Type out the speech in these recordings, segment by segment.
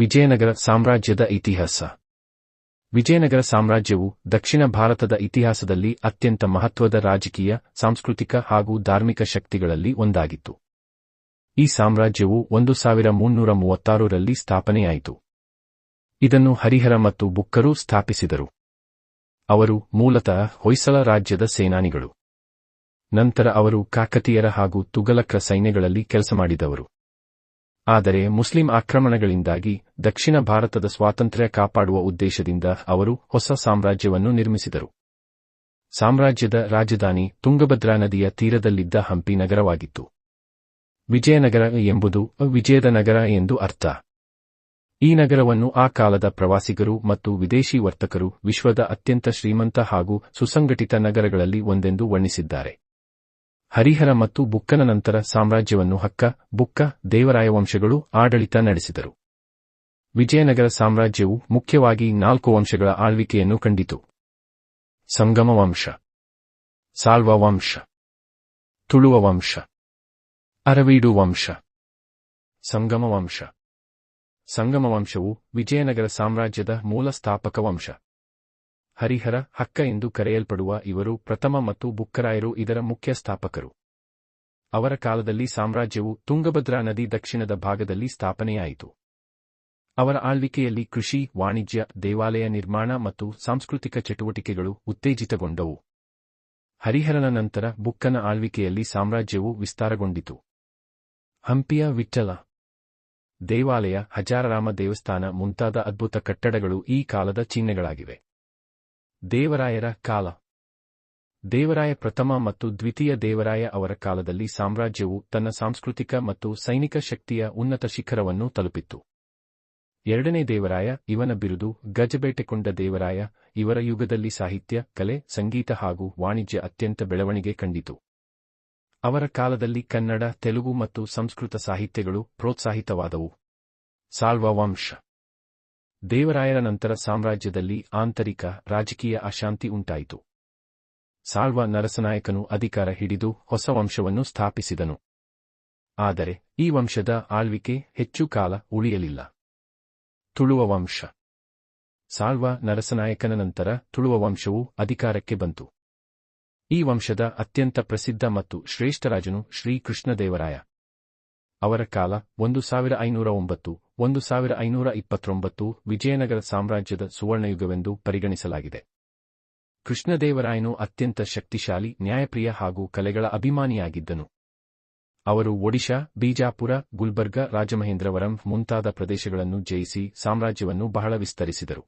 ವಿಜಯನಗರ ಸಾಮ್ರಾಜ್ಯದ ಇತಿಹಾಸ. ವಿಜಯನಗರ ಸಾಮ್ರಾಜ್ಯವು ದಕ್ಷಿಣ ಭಾರತದ ಇತಿಹಾಸದಲ್ಲಿ ಅತ್ಯಂತ ಮಹತ್ವದ ರಾಜಕೀಯ, ಸಾಂಸ್ಕೃತಿಕ ಹಾಗೂ ಧಾರ್ಮಿಕ ಶಕ್ತಿಗಳಲ್ಲಿ ಒಂದಾಗಿತ್ತು. ಈ ಸಾಮ್ರಾಜ್ಯವು ಒಂದು ಸಾವಿರ ಮುನ್ನೂರ ಮೂವತ್ತಾರರಲ್ಲಿ ಸ್ಥಾಪನೆಯಾಯಿತು. ಇದನ್ನು ಹರಿಹರ ಮತ್ತು ಬುಕ್ಕರು ಸ್ಥಾಪಿಸಿದರು. ಅವರು ಮೂಲತಃ ಹೊಯ್ಸಳ ರಾಜ್ಯದ ಸೇನಾನಿಗಳು. ನಂತರ ಅವರು ಕಾಕತೀಯರ ಹಾಗೂ ತುಗಲಕ್ರ ಸೈನ್ಯಗಳಲ್ಲಿ ಕೆಲಸ ಮಾಡಿದವರು. ಆದರೆ ಮುಸ್ಲಿಂ ಆಕ್ರಮಣಗಳಿಂದಾಗಿ ದಕ್ಷಿಣ ಭಾರತದ ಸ್ವಾತಂತ್ರ್ಯ ಕಾಪಾಡುವ ಉದ್ದೇಶದಿಂದ ಅವರು ಹೊಸ ಸಾಮ್ರಾಜ್ಯವನ್ನು ನಿರ್ಮಿಸಿದರು. ಸಾಮ್ರಾಜ್ಯದ ರಾಜಧಾನಿ ತುಂಗಭದ್ರಾ ನದಿಯ ತೀರದಲ್ಲಿದ್ದ ಹಂಪಿ ನಗರವಾಗಿತ್ತು. ವಿಜಯನಗರ ಎಂಬುದು ವಿಜಯದ ನಗರ ಎಂದು ಅರ್ಥ. ಈ ನಗರವನ್ನು ಆ ಕಾಲದ ಪ್ರವಾಸಿಗರು ಮತ್ತು ವಿದೇಶಿ ವರ್ತಕರು ವಿಶ್ವದ ಅತ್ಯಂತ ಶ್ರೀಮಂತ ಹಾಗೂ ಸುಸಂಘಟಿತ ನಗರಗಳಲ್ಲಿ ಒಂದೆಂದು ವರ್ಣಿಸಿದ್ದಾರೆ. ಹರಿಹರ ಮತ್ತು ಬುಕ್ಕನ ನಂತರ ಸಾಮ್ರಾಜ್ಯವನ್ನು ಹಕ್ಕ, ಬುಕ್ಕ ದೇವರಾಯ ವಂಶಗಳು ಆಡಳಿತ ನಡೆಸಿದರು. ವಿಜಯನಗರ ಸಾಮ್ರಾಜ್ಯವು ಮುಖ್ಯವಾಗಿ ನಾಲ್ಕು ವಂಶಗಳ ಆಳ್ವಿಕೆಯನ್ನು ಕಂಡಿತು. ಸಂಗಮ ವಂಶ ಸಾಲ್ವ ವಂಶ ತುಳುವ ವಂಶ ಅರವೀಡು ವಂಶ ಸಂಗಮ ವಂಶ ಸಂಗಮ ವಂಶವು ವಿಜಯನಗರ ಸಾಮ್ರಾಜ್ಯದ ಮೂಲ ಸ್ಥಾಪಕ ವಂಶ. ಹರಿಹರ, ಹಕ್ಕ ಎಂದು ಕರೆಯಲ್ಪಡುವ ಇವರು ಪ್ರಥಮ ಮತ್ತು ಬುಕ್ಕರಾಯರು ಇದರ ಮುಖ್ಯ ಸ್ಥಾಪಕರು ಅವರ ಕಾಲದಲ್ಲಿ ಸಾಮ್ರಾಜ್ಯವು ತುಂಗಭದ್ರಾ ನದಿ ದಕ್ಷಿಣದ ಭಾಗದಲ್ಲಿ ಸ್ಥಾಪನೆಯಾಯಿತು. ಅವರ ಆಳ್ವಿಕೆಯಲ್ಲಿ ಕೃಷಿ, ವಾಣಿಜ್ಯ, ದೇವಾಲಯ ನಿರ್ಮಾಣ ಮತ್ತು ಸಾಂಸ್ಕೃತಿಕ ಚಟುವಟಿಕೆಗಳು ಉತ್ತೇಜಿತಗೊಂಡವು. ಹರಿಹರನ ನಂತರ ಬುಕ್ಕನ ಆಳ್ವಿಕೆಯಲ್ಲಿ ಸಾಮ್ರಾಜ್ಯವು ವಿಸ್ತಾರಗೊಂಡಿತು. ಹಂಪಿಯ ವಿಠ್ಠಲ ದೇವಾಲಯ, ಹಜಾರರಾಮ ದೇವಸ್ಥಾನ ಮುಂತಾದ ಅದ್ಭುತ ಕಟ್ಟಡಗಳು ಈ ಕಾಲದ ಚಿಹ್ನೆಗಳಾಗಿವೆ. ದೇವರಾಯರ ಕಾಲ. ದೇವರಾಯ ಪ್ರಥಮ ಮತ್ತು ದ್ವಿತೀಯ ದೇವರಾಯ ಅವರ ಕಾಲದಲ್ಲಿ ಸಾಮ್ರಾಜ್ಯವು ತನ್ನ ಸಾಂಸ್ಕೃತಿಕ ಮತ್ತು ಸೈನಿಕ ಶಕ್ತಿಯ ಉನ್ನತ ಶಿಖರವನ್ನು ತಲುಪಿತ್ತು. ಎರಡನೇ ದೇವರಾಯ, ಇವನ ಬಿರುದು, ಗಜಬೇಟೆಕೊಂಡ ದೇವರಾಯ, ಇವರ ಯುಗದಲ್ಲಿ ಸಾಹಿತ್ಯ, ಕಲೆ, ಸಂಗೀತ ಹಾಗೂ ವಾಣಿಜ್ಯ ಅತ್ಯಂತ ಬೆಳವಣಿಗೆ ಕಂಡಿತು. ಅವರ ಕಾಲದಲ್ಲಿ ಕನ್ನಡ, ತೆಲುಗು ಮತ್ತು ಸಂಸ್ಕೃತ ಸಾಹಿತ್ಯಗಳು ಪ್ರೋತ್ಸಾಹಿತವಾದವು. ಸಾಲ್ವ ವಂಶ ದೇವರಾಯರ ನಂತರ ಸಾಮ್ರಾಜ್ಯದಲ್ಲಿ ಆಂತರಿಕ, ರಾಜಕೀಯ ಅಶಾಂತಿ ಉಂಟಾಯಿತು. ಸಾಳ್ವ ನರಸನಾಯಕನು ಅಧಿಕಾರ ಹಿಡಿದು ಹೊಸ ವಂಶವನ್ನು ಸ್ಥಾಪಿಸಿದನು. ಆದರೆ ಈ ವಂಶದ ಆಳ್ವಿಕೆ ಹೆಚ್ಚು ಕಾಲ ಉಳಿಯಲಿಲ್ಲ. ತುಳುವ ವಂಶ. ಸಾಳ್ವ ನರಸನಾಯಕನ ನಂತರ ತುಳುವ ವಂಶವು ಅಧಿಕಾರಕ್ಕೆ ಬಂತು. ಈ ವಂಶದ ಅತ್ಯಂತ ಪ್ರಸಿದ್ಧ ಮತ್ತು ಶ್ರೇಷ್ಠ ರಾಜನು ಶ್ರೀಕೃಷ್ಣದೇವರಾಯ. ಅವರ ಕಾಲ, ಒಂದು ಸಾವಿರ ಐನೂರ ಒಂಬತ್ತು, ಒಂದು ಸಾವಿರ ಐನೂರ ಇಪ್ಪತ್ತೊಂಬತ್ತು, ವಿಜಯನಗರ ಸಾಮ್ರಾಜ್ಯದ ಸುವರ್ಣಯುಗವೆಂದು ಪರಿಗಣಿಸಲಾಗಿದೆ. ಕೃಷ್ಣದೇವರಾಯನು ಅತ್ಯಂತ ಶಕ್ತಿಶಾಲಿ, ನ್ಯಾಯಪ್ರಿಯ ಹಾಗೂ ಕಲೆಗಳ ಅಭಿಮಾನಿಯಾಗಿದ್ದನು. ಅವರು ಒಡಿಶಾ, ಬಿಜಾಪುರ, ಗುಲ್ಬರ್ಗ, ರಾಜಮಹೇಂದ್ರವರಂ ಮುಂತಾದ ಪ್ರದೇಶಗಳನ್ನು ಜಯಿಸಿ ಸಾಮ್ರಾಜ್ಯವನ್ನು ಬಹಳ ವಿಸ್ತರಿಸಿದರು.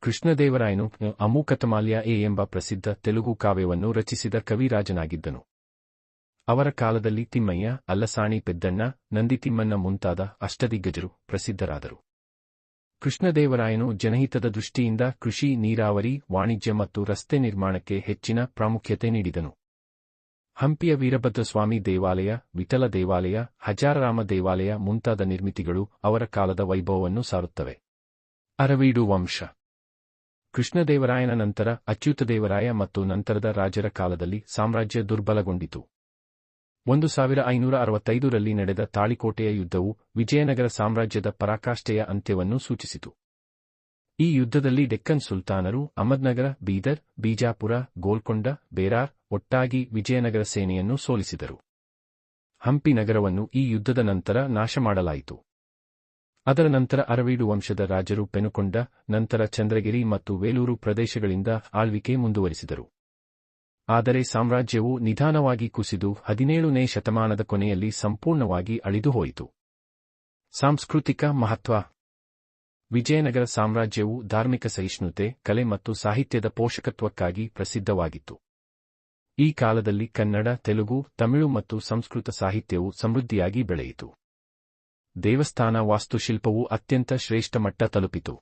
ಕೃಷ್ಣದೇವರಾಯನು ಅಮೂಕತಮಾಲ್ಯ ಎ ಎಂಬ ಪ್ರಸಿದ್ಧ ತೆಲುಗು ಕಾವ್ಯವನ್ನು ರಚಿಸಿದ ಕವಿರಾಜನಾಗಿದ್ದನು. ಅವರ ಕಾಲದಲ್ಲಿ ತಿಮ್ಮಯ್ಯ, ಅಲ್ಲಸಾಣಿ ಪೆದ್ದಣ್ಣ ನಂದಿತಿಮ್ಮನ್ನ ಮುಂತಾದ ಅಷ್ಟದಿಗ್ಗಜರು ಪ್ರಸಿದ್ಧರಾದರು. ಕೃಷ್ಣದೇವರಾಯನು ಜನಹಿತದ ದೃಷ್ಟಿಯಿಂದ ಕೃಷಿ, ನೀರಾವರಿ, ವಾಣಿಜ್ಯ ಮತ್ತು ರಸ್ತೆ ನಿರ್ಮಾಣಕ್ಕೆ ಹೆಚ್ಚಿನ ಪ್ರಾಮುಖ್ಯತೆ ನೀಡಿದನು. ಹಂಪಿಯ ವೀರಭದ್ರಸ್ವಾಮಿ ದೇವಾಲಯ, ವಿಠಲ ದೇವಾಲಯ, ಹಜಾರರಾಮ ದೇವಾಲಯ ಮುಂತಾದ ನಿರ್ಮಿತಿಗಳು ಅವರ ಕಾಲದ ವೈಭವವನ್ನು ಸಾರುತ್ತವೆ. ಅರವೀಡು ವಂಶ. ಕೃಷ್ಣದೇವರಾಯನ ನಂತರ ಅಚ್ಯುತದೇವರಾಯ ಮತ್ತು ನಂತರದ ರಾಜರ ಕಾಲದಲ್ಲಿ ಸಾಮ್ರಾಜ್ಯ ದುರ್ಬಲಗೊಂಡಿತು. ಒಂದು ಸಾವಿರ ಐನೂರ ಅರವತ್ತೈದರಲ್ಲಿ ನಡೆದ ತಾಳಿಕೋಟೆಯ ಯುದ್ಧವು ವಿಜಯನಗರ ಸಾಮ್ರಾಜ್ಯದ ಪರಾಕಾಷ್ಠೆಯ ಅಂತ್ಯವನ್ನು ಸೂಚಿಸಿತು. ಈ ಯುದ್ಧದಲ್ಲಿ ಡೆಕ್ಕನ್ ಸುಲ್ತಾನರು, ಅಹಮದ್ನಗರ, ಬೀದರ್, ಬೀಜಾಪುರ, ಗೋಲ್ಕೊಂಡ, ಬೇರಾರ್, ಒಟ್ಟಾಗಿ ವಿಜಯನಗರ ಸೇನೆಯನ್ನು ಸೋಲಿಸಿದರು. ಹಂಪಿ ನಗರವನ್ನು ಈ ಯುದ್ಧದ ನಂತರ ನಾಶ ಮಾಡಲಾಯಿತು ಅದರ ನಂತರ ಅರವೀಡು ವಂಶದ ರಾಜರು ಪೆನುಕೊಂಡ, ನಂತರ ಚಂದ್ರಗಿರಿ ಮತ್ತು ವೇಲೂರು ಪ್ರದೇಶಗಳಿಂದ ಆಳ್ವಿಕೆ ಮುಂದುವರಿಸಿದರು. ಆದರೆ ಸಾಮ್ರಾಜ್ಯವು ನಿಧಾನವಾಗಿ ಕುಸಿದು ಹದಿನೇಳನೇ ಶತಮಾನದ ಕೊನೆಯಲ್ಲಿ ಸಂಪೂರ್ಣವಾಗಿ ಅಳಿದುಹೋಯಿತು. ಸಾಂಸ್ಕೃತಿಕ ಮಹತ್ವ. ವಿಜಯನಗರ ಸಾಮ್ರಾಜ್ಯವು ಧಾರ್ಮಿಕ ಸಹಿಷ್ಣುತೆ, ಕಲೆ ಮತ್ತು ಸಾಹಿತ್ಯದ ಪೋಷಕತ್ವಕ್ಕಾಗಿ ಪ್ರಸಿದ್ಧವಾಗಿತ್ತು. ಈ ಕಾಲದಲ್ಲಿ ಕನ್ನಡ, ತೆಲುಗು, ತಮಿಳು ಮತ್ತು ಸಂಸ್ಕೃತ ಸಾಹಿತ್ಯವು ಸಮೃದ್ಧಿಯಾಗಿ ಬೆಳೆಯಿತು. ದೇವಸ್ಥಾನ ವಾಸ್ತುಶಿಲ್ಪವು ಅತ್ಯಂತ ಶ್ರೇಷ್ಠ ಮಟ್ಟ ತಲುಪಿತು.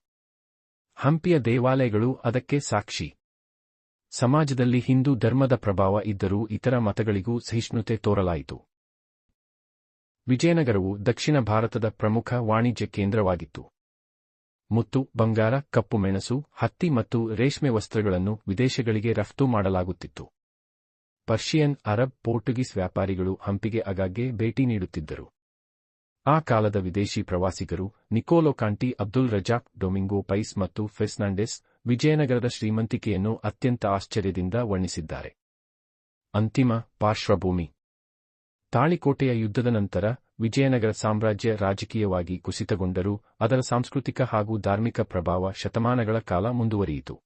ಹಂಪಿಯ ದೇವಾಲಯಗಳು ಅದಕ್ಕೆ ಸಾಕ್ಷಿ. ಸಮಾಜದಲ್ಲಿ ಹಿಂದೂ ಧರ್ಮದ ಪ್ರಭಾವ ಇದ್ದರೂ ಇತರ ಮತಗಳಿಗೂ ಸಹಿಷ್ಣುತೆ ತೋರಲಾಯಿತು. ವಿಜಯನಗರವು ದಕ್ಷಿಣ ಭಾರತದ ಪ್ರಮುಖ ವಾಣಿಜ್ಯ ಕೇಂದ್ರವಾಗಿತ್ತು. ಮುತ್ತು, ಬಂಗಾರ, ಕಪ್ಪು ಮೆಣಸು, ಹತ್ತಿ ಮತ್ತು ರೇಷ್ಮೆ ವಸ್ತ್ರಗಳನ್ನು ವಿದೇಶಗಳಿಗೆ ರಫ್ತು ಮಾಡಲಾಗುತ್ತಿತ್ತು. ಪರ್ಷಿಯನ್, ಅರಬ್, ಪೋರ್ಟುಗೀಸ್ ವ್ಯಾಪಾರಿಗಳು ಹಂಪಿಗೆ ಆಗಾಗ್ಗೆ ಭೇಟಿ ನೀಡುತ್ತಿದ್ದರು. ಆ ಕಾಲದ ವಿದೇಶಿ ಪ್ರವಾಸಿಗರು Niccolo Conti Abdul Razzaq, Domingo Paes ಮತ್ತು ಫೆರ್ನಾಂಡೆಸ್ ವಿಜಯನಗರದ ಶ್ರೀಮಂತಿಕೆಯನ್ನು ಅತ್ಯಂತ ಆಶ್ಚರ್ಯದಿಂದ ವರ್ಣಿಸಿದ್ದಾರೆ. ಅಂತಿಮ ಪಾರ್ಶ್ವಭೂಮಿ. ತಾಳಿಕೋಟೆಯ ಯುದ್ಧದ ನಂತರ ವಿಜಯನಗರ ಸಾಮ್ರಾಜ್ಯ ರಾಜಕೀಯವಾಗಿ ಕುಸಿತಗೊಂಡರೂ ಅದರ ಸಾಂಸ್ಕೃತಿಕ ಹಾಗೂ ಧಾರ್ಮಿಕ ಪ್ರಭಾವ ಶತಮಾನಗಳ ಕಾಲ ಮುಂದುವರಿಯಿತು.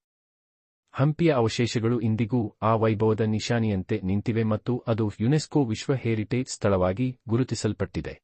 ಹಂಪಿಯ ಅವಶೇಷಗಳು ಇಂದಿಗೂ ಆ ವೈಭವದ ನಿಶಾನಿಯಂತೆ ನಿಂತಿವೆ ಮತ್ತು ಅದು ಯುನೆಸ್ಕೋ ವಿಶ್ವ ಹೆರಿಟೇಜ್ ಸ್ಥಳವಾಗಿ ಗುರುತಿಸಲ್ಪಟ್ಟಿದೆ.